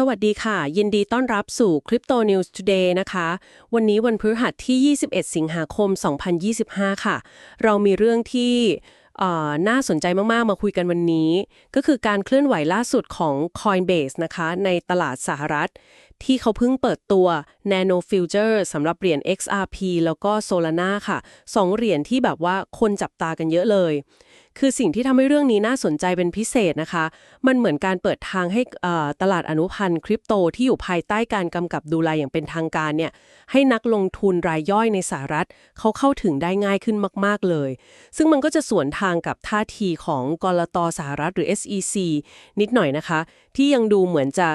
สวัสดีค่ะ ยินดีต้อนรับสู่ Crypto News Today นะคะ วันนี้วันพฤหัสที่ 21 สิงหาคม 2025 ค่ะ เรามีเรื่องที่น่าสนใจมาก ๆ มาคุยกันวันนี้ ก็คือการเคลื่อนไหวล่าสุดของ Coinbase นะคะ ในตลาดสหรัฐ ที่เขาเพิ่งเปิดตัว Nano Future สำหรับเหรียญ XRP แล้วก็ Solana ค่ะสองเหรียญที่แบบว่าคนจับตากันเยอะเลย คือสิ่งที่ทำให้เรื่องนี้น่าสนใจเป็นพิเศษนะคะ มันเหมือนการเปิดทางให้อ่อตลาดอนุพันธ์คริปโตที่อยู่ภายใต้การกำกับดูแลอย่างเป็นทางการเนี่ยให้นักลงทุนรายย่อยในสหรัฐ เขาเข้าถึงได้ง่ายขึ้นมาก ๆ เลย ซึ่งมันก็จะสวนทางกับท่าทีของกลตสหรัฐหรือ SEC นิดหน่อยนะคะ ที่ยังดูเหมือนจะ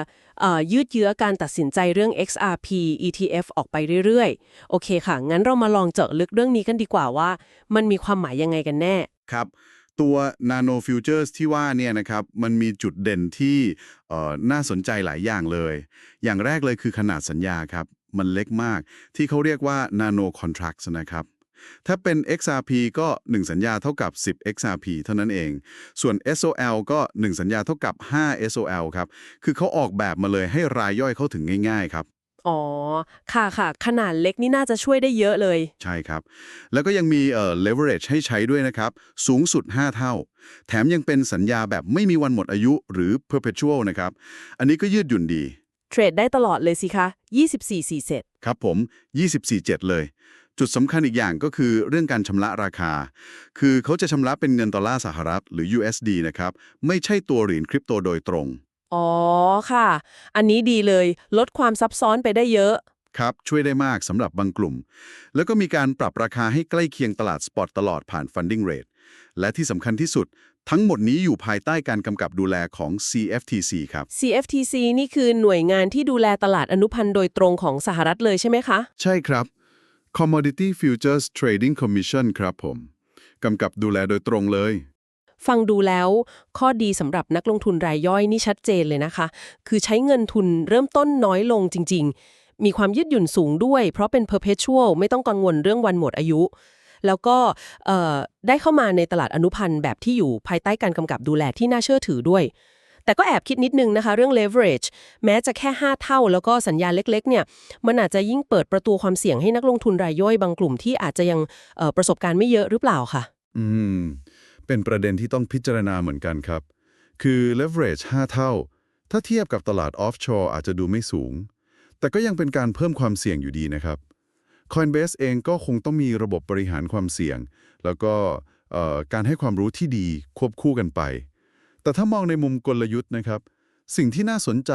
ยืดเยื้อการตัดสินใจเรื่อง XRP ETF ออกไปเรื่อยๆ โอเคค่ะ งั้นเรามาลองเจาะลึกเรื่องนี้กันดีกว่าว่า มันมีความหมายยังไงกันแน่ ครับ ตัว Nano Futures ที่ว่าเนี่ยนะครับ มันมีจุดเด่นที่น่าสนใจหลายอย่างเลย อย่างแรกเลยคือขนาดสัญญาครับ มันเล็กมาก ที่เขาเรียกว่า Nano Contracts นะครับถ้าเป็น XRP ก็ 1 สัญญาเท่ากับ 10 XRP เท่านั้นเอง ส่วน SOL ก็ 1 สัญญาเท่ากับ 5 SOL ครับ คือเขาออกแบบมาเลยให้รายย่อยเข้าถึงง่าย ๆ ครับ อ๋อ ค่ะค่ะ ขนาดเล็กนี่น่าจะช่วยได้เยอะเลย ใช่ครับ แล้วก็ยังมีเอ่อ leverage ให้ใช้ด้วยนะครับ สูงสุด 5 เท่า แถมยังเป็นสัญญาแบบไม่มีวันหมดอายุหรือ perpetual นะครับ อันนี้ก็ยืดหยุ่นดี เทรดได้ตลอดเลยสิคะ 24 4เสร็จครับผม 24-7 เลย จุดสำคัญอีกอย่างก็คือเรื่องการชำระราคา คือเขาจะชำระเป็นเงินดอลลาร์สหรัฐหรือ USD นะครับ ไม่ใช่ตัวเหรียญคริปโตโดยตรง อ๋อค่ะ อันนี้ดีเลยลดความซับซ้อนไปได้เยอะ ครับ ช่วยได้มากสำหรับบางกลุ่ม แล้วก็มีการปรับราคาให้ใกล้เคียงตลาดสปอตตลอดผ่าน funding rate และที่สำคัญที่สุด ทั้งหมดนี้อยู่ภายใต้การกำกับดูแลของ CFTC ครับ CFTC นี่คือหน่วยงานที่ดูแลตลาดอนุพันธ์โดยตรงของสหรัฐเลยใช่ไหมคะ ใช่ครับ Commodity Futures Trading Commission ครับผมกำกับดูแลโดยตรงเลย ฟังดูแล้วข้อดีสำหรับนักลงทุนรายย่อยนี่ชัดเจนเลยนะคะ คือใช้เงินทุนเริ่มต้นน้อยลงจริง ๆ มีความยืดหยุ่นสูงด้วย เพราะเป็น perpetual ไม่ต้องกังวลเรื่องวันหมดอายุ แล้วก็ได้เข้ามาในตลาดอนุพันธ์แบบที่อยู่ภายใต้การกำกับดูแลที่น่าเชื่อถือด้วย แต่ก็แอบคิดนิดนึงนะคะ เรื่อง leverage แม้จะแค่ 5 เท่า แล้วก็สัญญาเล็กๆ เนี่ย มันอาจจะยิ่งเปิดประตูความเสี่ยงให้นักลงทุนรายย่อยบางกลุ่มที่อาจจะยังประสบการณ์ไม่เยอะหรือเปล่าค่ะ อืม เป็นประเด็นที่ต้องพิจารณาเหมือนกันครับ คือ leverage 5 เท่า ถ้าเทียบกับตลาด offshore อาจจะดูไม่สูง แต่ก็ยังเป็นการเพิ่มความเสี่ยงอยู่ดีนะครับ Coinbase เองก็คงต้องมีระบบบริหารความเสี่ยง แล้วก็การให้ความรู้ที่ดีควบคู่กันไป แต่ถ้ามองในมุมกลยุทธ์นะครับ สิ่งที่น่าสนใจ